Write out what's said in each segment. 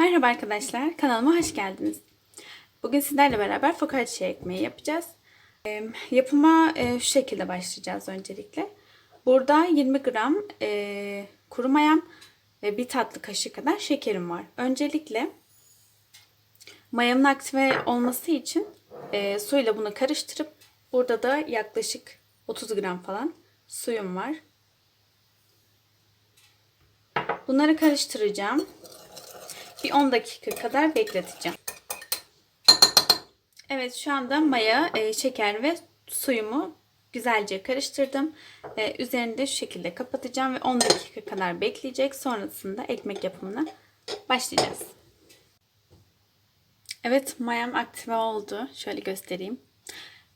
Merhaba arkadaşlar, kanalıma hoş geldiniz. Bugün sizlerle beraber focaccia ekmeği yapacağız. Ee, yapıma e, şu şekilde başlayacağız öncelikle. Burada 20 gram e, kuru mayam ve bir tatlı kaşığı kadar şekerim var. Öncelikle mayanın aktive olması için e, suyla bunu karıştırıp burada da yaklaşık 30 gram falan suyum var. Bunları karıştıracağım. Bir 10 dakika kadar bekleteceğim. Evet şu anda maya, e, şeker ve suyumu güzelce karıştırdım. E, üzerini de şu şekilde kapatacağım ve 10 dakika kadar bekleyecek. Sonrasında ekmek yapımına başlayacağız. Evet mayam aktive oldu. Şöyle göstereyim.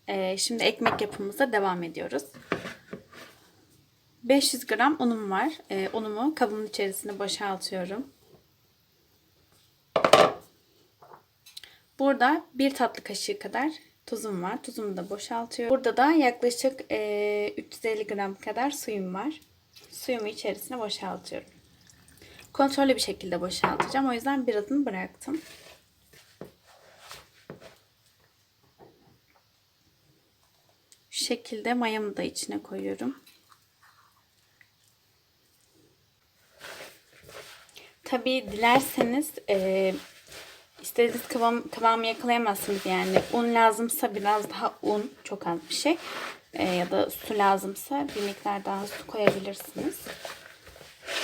E, şimdi ekmek yapımımıza devam ediyoruz. 500 gram unum var. E, unumu kabımın içerisine boşaltıyorum. Burada bir tatlı kaşığı kadar tuzum var. Tuzumu da boşaltıyorum. Burada da yaklaşık e, 350 gram kadar suyum var. Suyumu içerisine boşaltıyorum. Kontrollü bir şekilde boşaltacağım. O yüzden birazını bıraktım. Şu şekilde mayamı da içine koyuyorum. Tabii dilerseniz e, istediğiniz kıvam, kıvamı yakalayamazsınız yani. Un lazımsa biraz daha un, çok az bir şey. E, ya da su lazımsa bir miktar daha su koyabilirsiniz.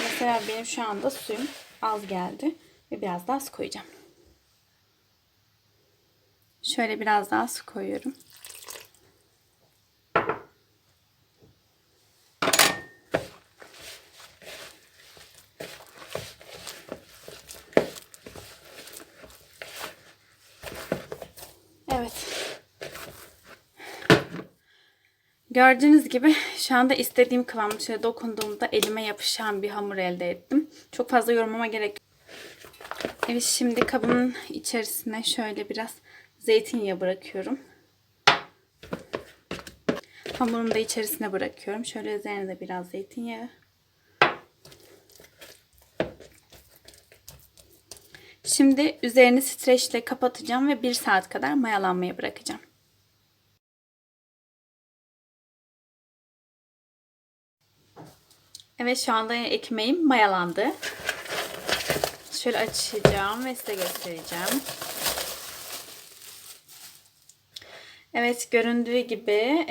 Mesela benim şu anda suyum az geldi ve biraz daha su koyacağım. Şöyle biraz daha su koyuyorum. Evet. Gördüğünüz gibi şu anda istediğim kıvamda şöyle dokunduğumda elime yapışan bir hamur elde ettim. Çok fazla yormama gerek yok. Evet şimdi kabımın içerisine şöyle biraz zeytinyağı bırakıyorum. Hamurumu da içerisine bırakıyorum. Şöyle üzerine de biraz zeytinyağı. Şimdi üzerini streçle kapatacağım ve 1 saat kadar mayalanmaya bırakacağım. Evet şu anda ekmeğim mayalandı. Şöyle açacağım ve size göstereceğim. Evet göründüğü gibi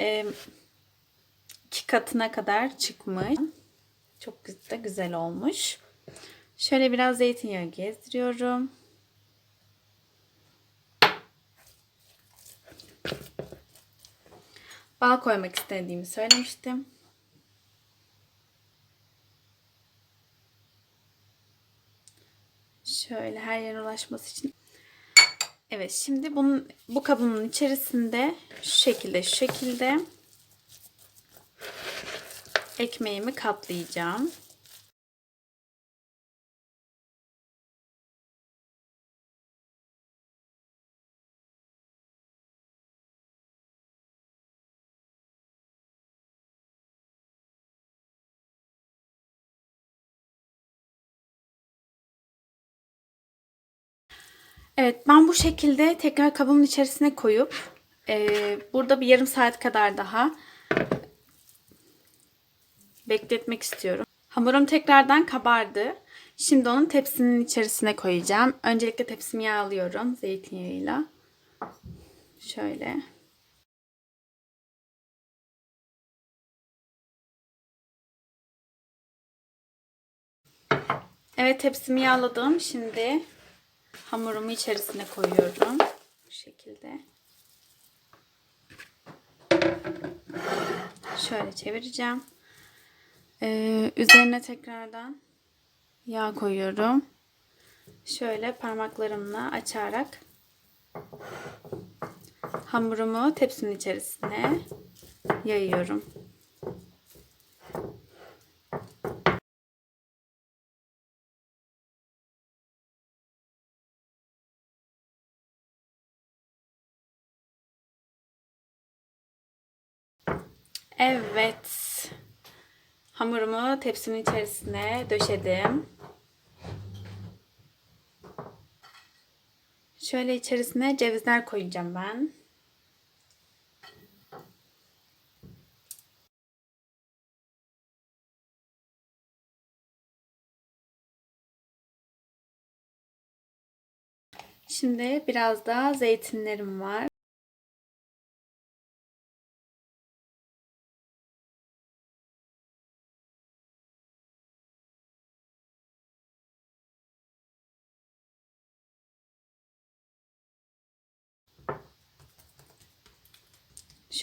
iki katına kadar çıkmış. Çok da güzel olmuş. Şöyle biraz zeytinyağı gezdiriyorum. Bal koymak istediğimi söylemiştim. Şöyle her yere ulaşması için. Evet şimdi bunun bu kabımın içerisinde şu şekilde şu şekilde ekmeğimi katlayacağım. Evet ben bu şekilde tekrar kabımın içerisine koyup e, burada bir yarım saat kadar daha bekletmek istiyorum. Hamurum tekrardan kabardı. Şimdi onun tepsinin içerisine koyacağım. Öncelikle tepsimi yağlıyorum zeytinyağıyla. Şöyle. Evet tepsimi yağladım. Şimdi hamurumu içerisine koyuyorum. Bu şekilde. Şöyle çevireceğim. Ee, üzerine tekrardan yağ koyuyorum. Şöyle parmaklarımla açarak hamurumu tepsinin içerisine yayıyorum. Evet. Hamurumu tepsimin içerisine döşedim. Şöyle içerisine cevizler koyacağım ben. Şimdi biraz da zeytinlerim var.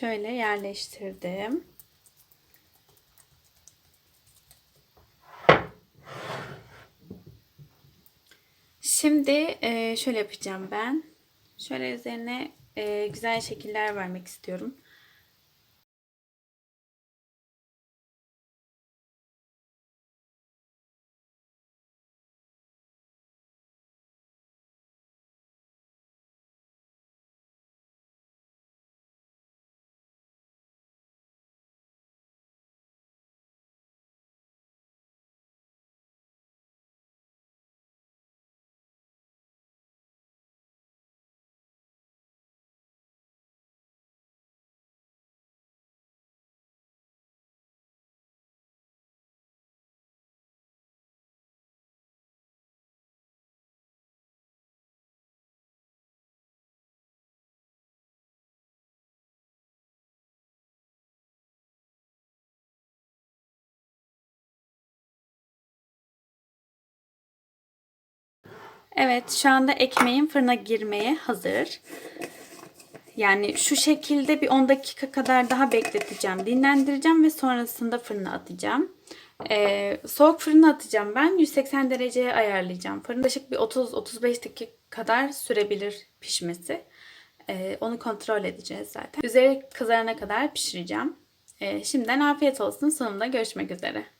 Şöyle yerleştirdim. Şimdi e, şöyle yapacağım ben. Şöyle üzerine e, güzel şekiller vermek istiyorum. Evet, şu anda ekmeğim fırına girmeye hazır. Yani şu şekilde bir 10 dakika kadar daha bekleteceğim, dinlendireceğim ve sonrasında fırına atacağım. Ee, soğuk fırına atacağım ben. 180 dereceye ayarlayacağım. Fırında yaklaşık bir 30-35 dakika kadar sürebilir pişmesi. Ee, onu kontrol edeceğiz zaten. Üzeri kızarana kadar pişireceğim. Ee, şimdiden afiyet olsun. Sonunda görüşmek üzere.